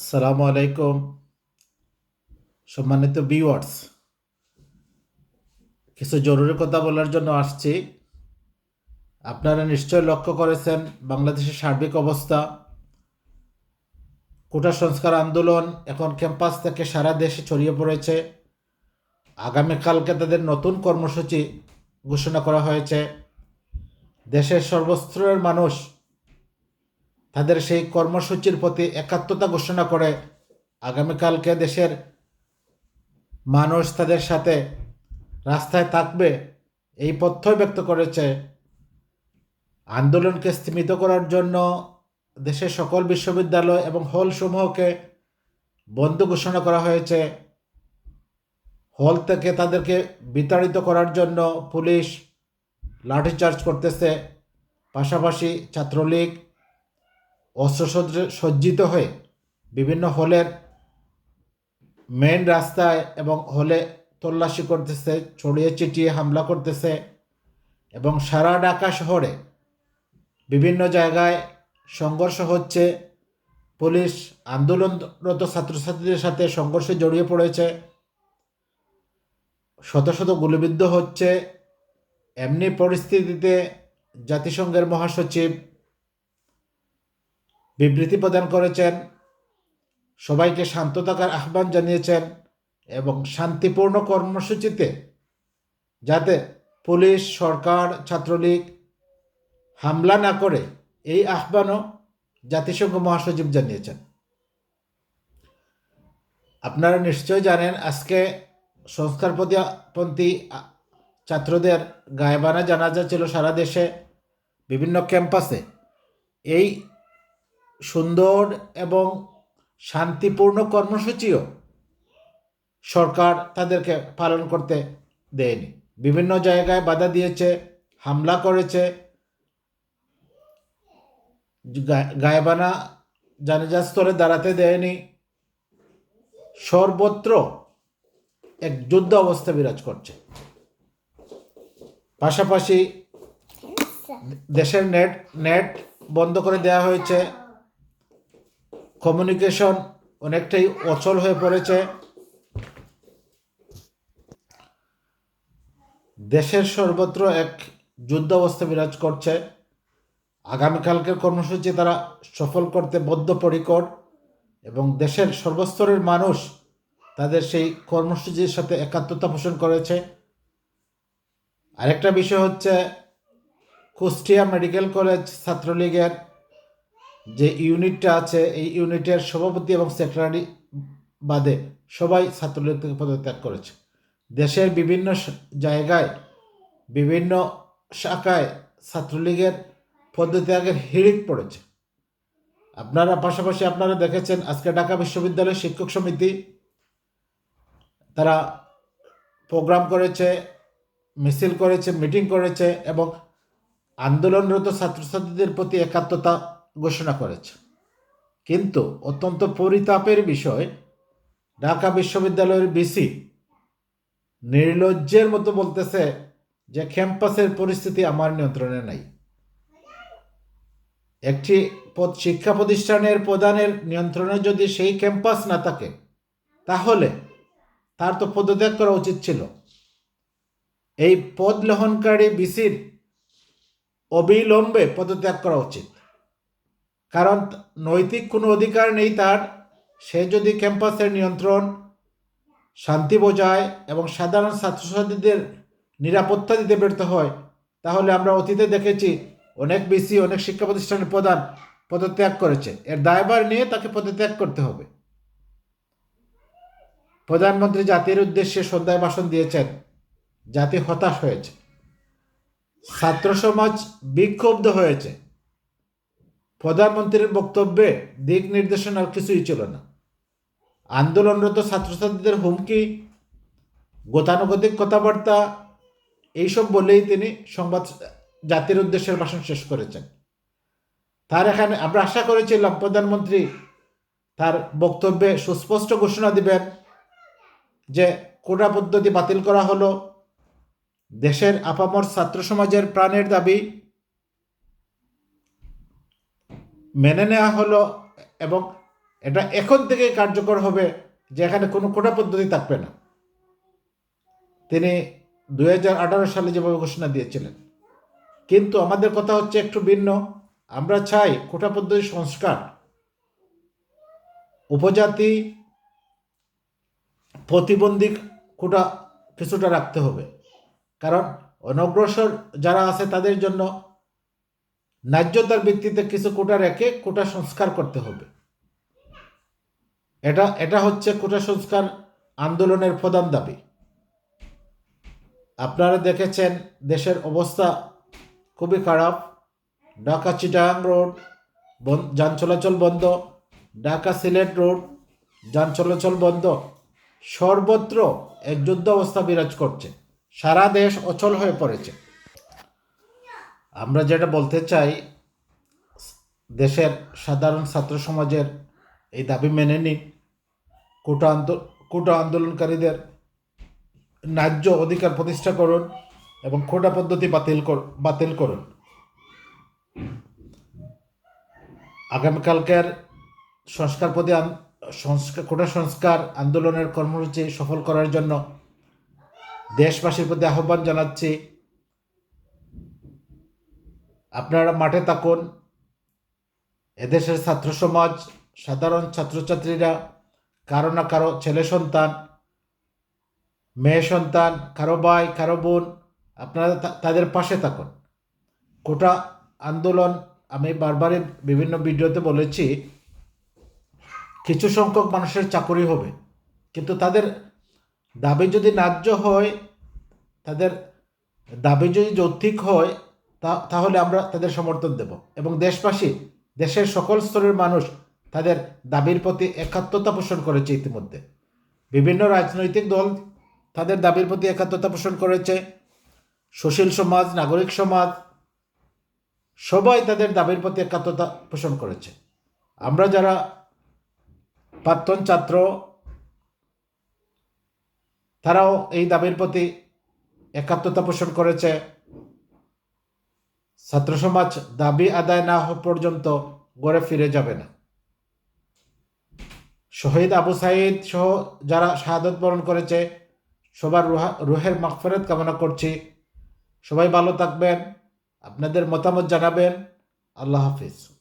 আসসালামু আলাইকুম। সম্মানিত ভিউয়ার্স কিছু জরুরি কথা বলার জন্য আসছি। আপনারা নিশ্চয় লক্ষ্য করেছেন বাংলাদেশের সার্বিক অবস্থা। কোটা সংস্কার আন্দোলন এখন ক্যাম্পাস থেকে সারা দেশে ছড়িয়ে পড়েছে। আগামীকালকে তাদের নতুন কর্মসূচি ঘোষণা করা হয়েছে। দেশের সর্বস্তরের মানুষ তাদের সেই কর্মসূচির প্রতি একাত্মতা ঘোষণা করে আগামীকালকে দেশের মানুষ তাদের সাথে রাস্তায় থাকবে এই তথ্য ব্যক্ত করেছে। আন্দোলনকে স্থিমিত করার জন্য দেশের সকল বিশ্ববিদ্যালয় এবং হলসমূহকে বন্ধ ঘোষণা করা হয়েছে। হল থেকে তাদেরকে বিতাড়িত করার জন্য পুলিশ লাঠিচার্জ করতেছে। পাশাপাশি ছাত্রলীগ অস্ত্রসজ্জে সজ্জিত হয়ে বিভিন্ন হলের মেন রাস্তায় এবং হলে তল্লাশি করতেছে, ছড়িয়ে চিটিয়ে হামলা করতেছে এবং সারা ঢাকা শহরে বিভিন্ন জায়গায় সংঘর্ষ হচ্ছে। পুলিশ আন্দোলনরত ছাত্রছাত্রীদের সাথে সংঘর্ষে জড়িয়ে পড়েছে। শত শত গুলিবিদ্ধ হচ্ছে। এমনি পরিস্থিতিতে জাতিসংঘের মহাসচিব বিবৃতি প্রদান করেছেন, সবাইকে শান্ত থাকার আহ্বান জানিয়েছেন এবং শান্তিপূর্ণ কর্মসূচিতে যাতে পুলিশ, সরকার, ছাত্রলীগ হামলা না করে এই আহ্বানও জাতিসংঘ মহাসচিব জানিয়েছেন। আপনারা নিশ্চয় জানেন, আজকে সংস্কারপন্থী ছাত্রদের গায়েবানা জানাজা ছিল সারা দেশে, বিভিন্ন ক্যাম্পাসে। এই সুন্দর এবং শান্তিপূর্ণ কর্মসূচিও সরকার তাদেরকে পালন করতে দেয়নি। বিভিন্ন জায়গায় বাধা দিয়েছে হামলা করেছে। গায়েবানা জানাজা স্তরে দাঁড়াতে দেয়নি। সর্বত্র এক যুদ্ধ অবস্থা বিরাজ করছে। পাশাপাশি দেশের নেট নেট বন্ধ করে দেওয়া হয়েছে। কমিউনিকেশন অনেকটাই অচল হয়ে পড়েছে। দেশের সর্বত্র এক যুদ্ধ অবস্থা বিরাজ করছে। আগামীকালকের কর্মসূচি তারা সফল করতে বদ্ধপরিকর এবং দেশের সর্বস্তরের মানুষ তাদের সেই কর্মসূচির সাথে একাত্মতা পোষণ করেছে। আরেকটা বিষয় হচ্ছে কুষ্টিয়া মেডিকেল কলেজ ছাত্রলীগের যে ইউনিটটা আছে, এই ইউনিটের সভাপতি এবং সেক্রেটারি বাদে সবাই ছাত্রলীগ থেকে পদত্যাগ করেছে। দেশের বিভিন্ন জায়গায়, বিভিন্ন শাখায় ছাত্রলীগের পদত্যাগের হিড়িক পড়েছে। আপনারা পাশাপাশি আপনারা দেখেছেন আজকে ঢাকা বিশ্ববিদ্যালয় শিক্ষক সমিতি, তারা প্রোগ্রাম করেছে, মিছিল করেছে, মিটিং করেছে এবং আন্দোলনরত ছাত্রছাত্রীদের প্রতি একাত্মতা ঘোষণা করেছে। কিন্তু অত্যন্ত পরিতাপের বিষয়, ঢাকা বিশ্ববিদ্যালয়ের বিসি নির্লজ্জের মতো বলতেছে যে ক্যাম্পাসের পরিস্থিতি আমার নিয়ন্ত্রণে নাই। একটি শিক্ষা প্রতিষ্ঠানের প্রধানের নিয়ন্ত্রণে যদি সেই ক্যাম্পাস না থাকে, তাহলে তার তো পদত্যাগ করা উচিত ছিল। এই পদ লহনকারী বিসির অবিলম্বে পদত্যাগ করা উচিত। কারণ নৈতিক কোনো অধিকার নেই তার। সে যদি ক্যাম্পাসের নিয়ন্ত্রণ, শান্তি বজায় এবং সাধারণ ছাত্রছাত্রীদের নিরাপত্তা দিতে ব্যর্থ হয়, তাহলে আমরা অতীতে দেখেছি অনেক বেশি অনেক শিক্ষা প্রতিষ্ঠানের প্রধান পদত্যাগ করেছে। এর দায়ভার নিয়ে তাকে পদত্যাগ করতে হবে। প্রধানমন্ত্রী জাতির উদ্দেশ্যে সন্ধ্যায় ভাষণ দিয়েছেন, জাতি হতাশ হয়েছে। ছাত্র সমাজ বিক্ষুব্ধ হয়েছে। প্রধানমন্ত্রীর বক্তব্যে দিক নির্দেশনার কিছুই ছিল না। আন্দোলনরত ছাত্রছাত্রীদের হুমকি, গতানুগতিক কথাবার্তা, এইসব বলেই তিনি সংবাদ জাতির উদ্দেশ্যের ভাষণ শেষ করেছেন। তার এখানে আমরা আশা করেছিলাম প্রধানমন্ত্রী তার বক্তব্যে সুস্পষ্ট ঘোষণা দিবেন যে কোটা পদ্ধতি বাতিল করা হলো। দেশের আপামর ছাত্র সমাজের প্রাণের দাবি মেনে নেওয়া হলো এবং এটা এখন থেকে কার্যকর হবে যে এখানে কোনো কোটা পদ্ধতি থাকবে না। তিনি দু দুই সালে যেভাবে ঘোষণা দিয়েছিলেন। কিন্তু আমাদের কথা হচ্ছে একটু ভিন্ন। আমরা চাই কোটা পদ্ধতি সংস্কার। উপজাতি প্রতিবন্ধী কোটা কিছুটা রাখতে হবে। কারণ অনগ্রসর যারা আছে তাদের জন্য ন্যায্যতার ভিত্তিতে কিছু কোটা রেখে কোটা সংস্কার করতে হবে। এটা এটা হচ্ছে কোটা সংস্কার আন্দোলনের প্রধান দাবি। আপনারা দেখেছেন দেশের অবস্থা খুবই খারাপ। ঢাকা চিটাগাং রোড যান চলাচল বন্ধ। ঢাকা সিলেট রোড, যান চলাচল বন্ধ। সর্বত্র এক যুদ্ধ অবস্থা বিরাজ করছে। সারা দেশ অচল হয়ে পড়েছে। আমরা যেটা বলতে চাই, দেশের সাধারণ ছাত্র সমাজের এই দাবি মেনে নিন। কোটা আন্দো- কোটা আন্দোলনকারীদের ন্যায্য অধিকার প্রতিষ্ঠা করুন এবং কোটা পদ্ধতি বাতিল বাতিল করুন। আগামীকালকের সংস্কার প্রতি সংস্কার, কোটা সংস্কার আন্দোলনের কর্মসূচি সফল করার জন্য দেশবাসীর প্রতি আহ্বান জানাচ্ছি। আপনারা মাঠে থাকুন। এদেশের ছাত্র সমাজ, সাধারণ ছাত্রছাত্রীরা, কারও না কারও ছেলে সন্তান, মেয়ে সন্তান, কারও ভাই, কারও বোন, আপনারা তাদের পাশে থাকুন। কোটা আন্দোলন আমি বারবারই বিভিন্ন ভিডিওতে বলেছি, কিছু সংখ্যক মানুষের চাকরি হবে। কিন্তু তাদের দাবি যদি ন্যায্য হয়, তাদের দাবি যদি যৌক্তিক হয় তা, তাহলে আমরা তাদের সমর্থন দেব। এবং দেশবাসী, দেশের সকল স্তরের মানুষ তাদের দাবির প্রতি একাত্মতা পোষণ করেছে ইতিমধ্যে। বিভিন্ন রাজনৈতিক দল তাদের দাবির প্রতি একাত্মতা পোষণ করেছে। সুশীল সমাজ, নাগরিক সমাজ, সবাই তাদের দাবির প্রতি একাত্মতা পোষণ করেছে। আমরা যারা প্রাক্তন ছাত্র, তারাও এই দাবির প্রতি একাত্মতা পোষণ করেছে। ছাত্র সমাজ দাবি আদায় না হওয়া পর্যন্ত গড়ে ফিরে যাবে না। শহীদ আবু সাইদ সহ যারা শাহাদত বরণ করেছে, সবার রুহা- রুহের মাকফেরত কামনা করছি। সবাই ভালো থাকবেন, আপনাদের মতামত জানাবেন। আল্লাহ হাফিজ।